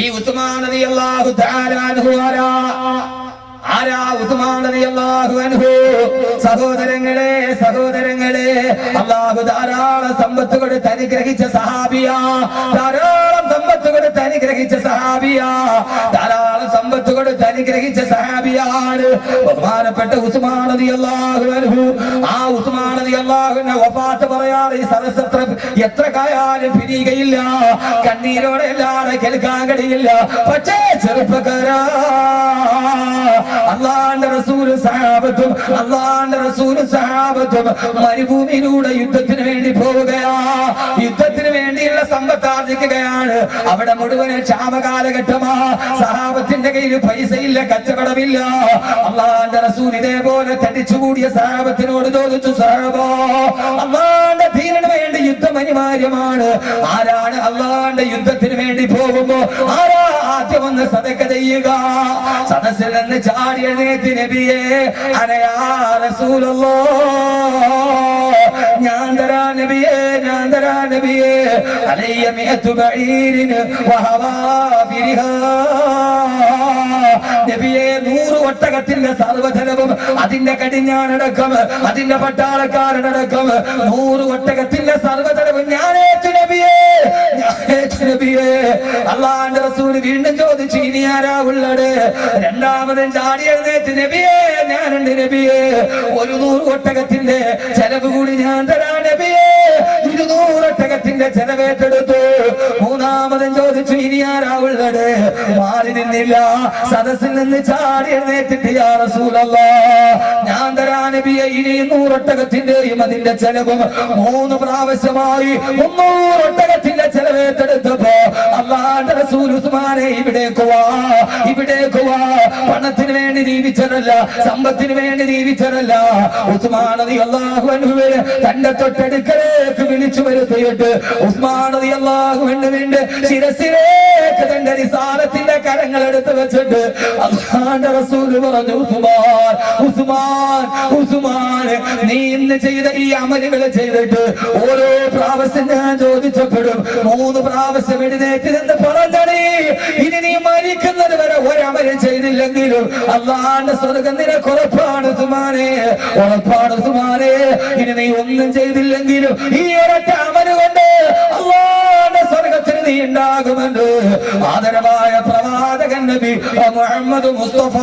ഈ ഉസ്മാൻ അള്ളാഹു ആരാ? ഉസ്മാൻ റളിയല്ലാഹു അൻഹു? സഹോദരങ്ങളെ സഹോദരങ്ങളെ അള്ളാഹു ധാരാളം സമ്പത്ത് കൊടുത്ത് അനുഗ്രഹിച്ച സഹാബിയാ. ധാരാളം സമ്പത്ത് കൊടുത്ത് സഹാബിയാ. അനുഗ്രഹിച്ച സഹാബിയാണ് ബഹുമാനപ്പെട്ട ഉസ്മാൻ അള്ളാഹു ആ ഉസ്മാൻ അള്ളാഹുവിന്റെ വഫാത്ത് പറയാതെ ഈ സദസ്സ് എത്ര കായാലും പിരിയുകയില്ല കണ്ണീരോടെ അല്ലാതെ കേൾക്കാൻ കഴിയില്ല. പക്ഷേ ചെറുപ്പക്കാരാ അള്ളാന്റെ റസൂൽ സഹാബത്തും അള്ളാന്റെ റസൂൽ സഹാബത്തും മരുഭൂമിയിലൂടെ യുദ്ധത്തിന് വേണ്ടി പോവുകയാ. യുദ്ധത്തിന് വേണ്ടിയുള്ള സമ്പത്ത് ആർജിക്കുകയാണ്. അവിടെ മുഴുവൻ ക്ഷാമകാലഘട്ടമാ സഹാബത്തിന്റെ കയ്യിൽ പൈസയില്ല കച്ചവടമില്ല. അള്ളാന്റെ റസൂൽ ഇതേപോലെ തടിച്ചുകൂടിയ സഹാബത്തിനോട് ചോദിച്ചു സഹാബോ അള്ളാന്റെ ധീരന് വേണ്ടി യുദ്ധം അനിവാര്യമാണ്. ആരാണ് അള്ളാന്റെ യുദ്ധത്തിന് വേണ്ടി പോകുമ്പോ? ആരാ സതക്ക ചെയ്യുക. സദസ്സിൽ നിന്ന് ചാടി എഴുന്നേറ്റ് നബിയെ അനയാ ഞാൻ തരാ നബിയെ ഞാൻ തരാ നബിയെ. അലയ്യ ഫിരിഹാ നബിയെ നൂറ് ഒട്ടകത്തിന്റെ സർവധനവും അതിന്റെ കടിഞ്ഞാനടക്കം അതിന്റെ പട്ടാളക്കാരനടക്കം നൂറ് ഒട്ടകത്തിന്റെ സർവധനവും ഞാനേറ്റു നബിയെ അള്ളാന്റെ റസൂൽ വീണ്ടും ചോദിച്ചു ഇനി ആരാ ഉള്ളത്? രണ്ടാമതും ചാടി എഴുന്നേറ്റ് നബിയെ ഞാനുണ്ട് നബിയെ. ഒരു നൂറ് ഒട്ടകത്തിന്റെ ചെലവ് കൂടി ഞാൻ തരാ നബിയെ. ഇരുന്നൂറ് ഒട്ടകത്തിന്റെ ചെലവേറ്റെടുത്തു. മൂന്നാമതും ചോദിച്ചു ഇനി ആരാ ഉള്ളത്? മാറി നിന്നില്ല സദസ്സിൽ നിന്ന് ചാടി എഴുന്നേറ്റിട്ട് യാ റസൂലല്ല. ഞാൻ തരാ നബിയെ. ഇനി നൂറൊട്ടകത്തിന്റെയും അതിന്റെ ചെലവും മൂന്ന് പ്രാവശ്യമായി മുന്നൂറൊട്ടകത്തിന്റെ ചെലവ് ഉസ്മാനെ ഇവിടേക്ക് വാ ഇവിടേക്ക് വാ. പണത്തിന് വേണ്ടി ജീവിച്ചതല്ല സമ്പത്തിന് വേണ്ടി ജീവിച്ചതല്ല. ഉസ്മാൻ അള്ളാഹുവിനെ തന്റെ തൊട്ടടുക്കലേക്ക് വിളിച്ചു വരുത്തിയിട്ട് ഉസ്മാൻ നദി അൻഹുവേ ശിരസിലേക്ക് തന്റെ നിസാരത്തിന്റെ കരങ്ങൾ എടുത്ത് വെച്ചിട്ട് അള്ളാന്റെ റസൂൽ പറഞ്ഞു ഉസ്മാൻ ഉസ്മാൻ ഉസ്മാൻ നീ ഇന്ന് ചെയ്ത ഈ അമലുകൾ ചെയ്തിട്ട് ഓരോ പ്രാവശ്യം ഞാൻ ചോദിച്ചപ്പോഴും മൂന്ന് പ്രാവശ്യം എഴുന്നേറ്റ് നിന്ന് പറഞ്ഞണേ ഇനി നീ മരിക്കുന്നത് വരെ ചെയ്തില്ലെങ്കിലും അള്ളാന്റെ സ്വർഗം നിനക്ക് ഉറപ്പാണ് സുമാനെ ഉറപ്പാണ് സുമാനെ. ഇനി നീ ഒന്നും ചെയ്തില്ലെങ്കിലും ഈ ഒരൊറ്റ അമൽ കൊണ്ട് അള്ളാന്റെ സ്വർഗത്തിന് നീ ഉണ്ടാകുമെന്ന് ആദരവായ പ്രവാചകൻ നബി മുഹമ്മദ് മുസ്തഫ.